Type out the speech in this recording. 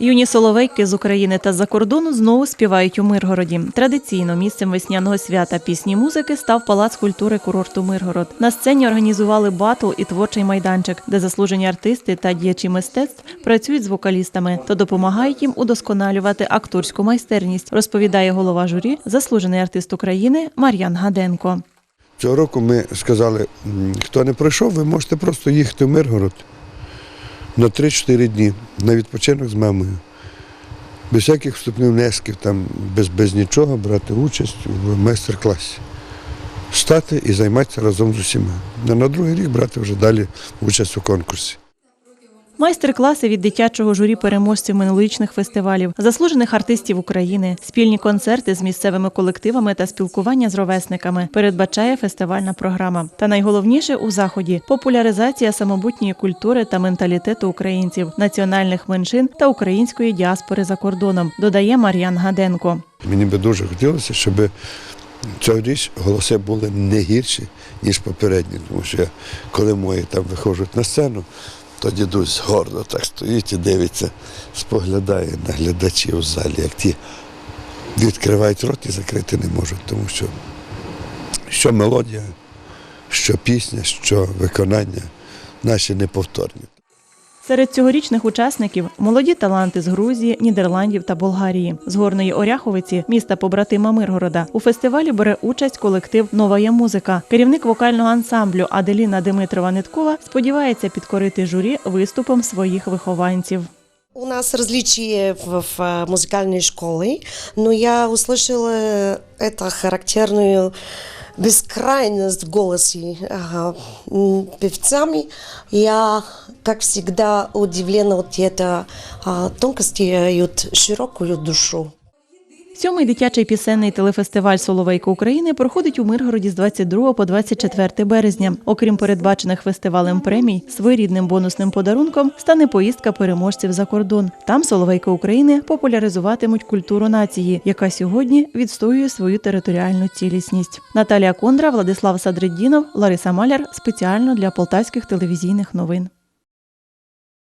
Юні соловейки з України та з-за кордону знову співають у Миргороді. Традиційно місцем весняного свята пісні музики став палац культури курорту Миргород. На сцені організували батл і творчий майданчик, де заслужені артисти та діячі мистецтв працюють з вокалістами та допомагають їм удосконалювати акторську майстерність, розповідає голова журі, заслужений артист України Мар'ян Гаденко. Цього року ми сказали, хто не пройшов, ви можете просто їхати в Миргород на 3-4 дні на відпочинок з мамою. Без всяких вступних внесків, там, без, без нічого брати участь в майстер-класі. Стати і займатися разом з усіма. На другий рік брати вже далі участь у конкурсі. Майстер-класи від дитячого журі переможців минулорічних фестивалів, заслужених артистів України, спільні концерти з місцевими колективами та спілкування з ровесниками передбачає фестивальна програма. Та найголовніше у заході популяризація самобутньої культури та менталітету українців, національних меншин та української діаспори за кордоном, додає Мар'ян Гаденко. Мені би дуже хотілося, щоб цьогоріч голоси були не гірші, ніж попередні. Тому що коли мої там виходять на сцену, то дідусь гордо так стоїть і дивиться, споглядає на глядачів в залі, як ті відкривають рот і закрити не можуть, тому що що мелодія, що пісня, що виконання наші неповторні. Серед цьогорічних учасників молоді таланти з Грузії, Нідерландів та Болгарії. З горної Оряховиці, міста побратима Миргорода. У фестивалі бере участь колектив Новая музика. Керівник вокального ансамблю Аделіна Димитрова Ниткова сподівається підкорити журі виступом своїх вихованців. У нас различия в, в э, музыкальной школе, но я услышала это характерную бескрайность в певцами. Я, как всегда, удивлена от этой тонкости от широкую душу. Сьомий дитячий пісенний телефестиваль Соловейко України проходить у Миргороді з 22 по 24 березня. Окрім передбачених фестивалем премій, своєрідним бонусним подарунком стане поїздка переможців за кордон. Там Соловейко України популяризуватимуть культуру нації, яка сьогодні відстоює свою територіальну цілісність. Наталія Кондра, Владислав Садриддінов, Лариса Маляр спеціально для полтавських телевізійних новин.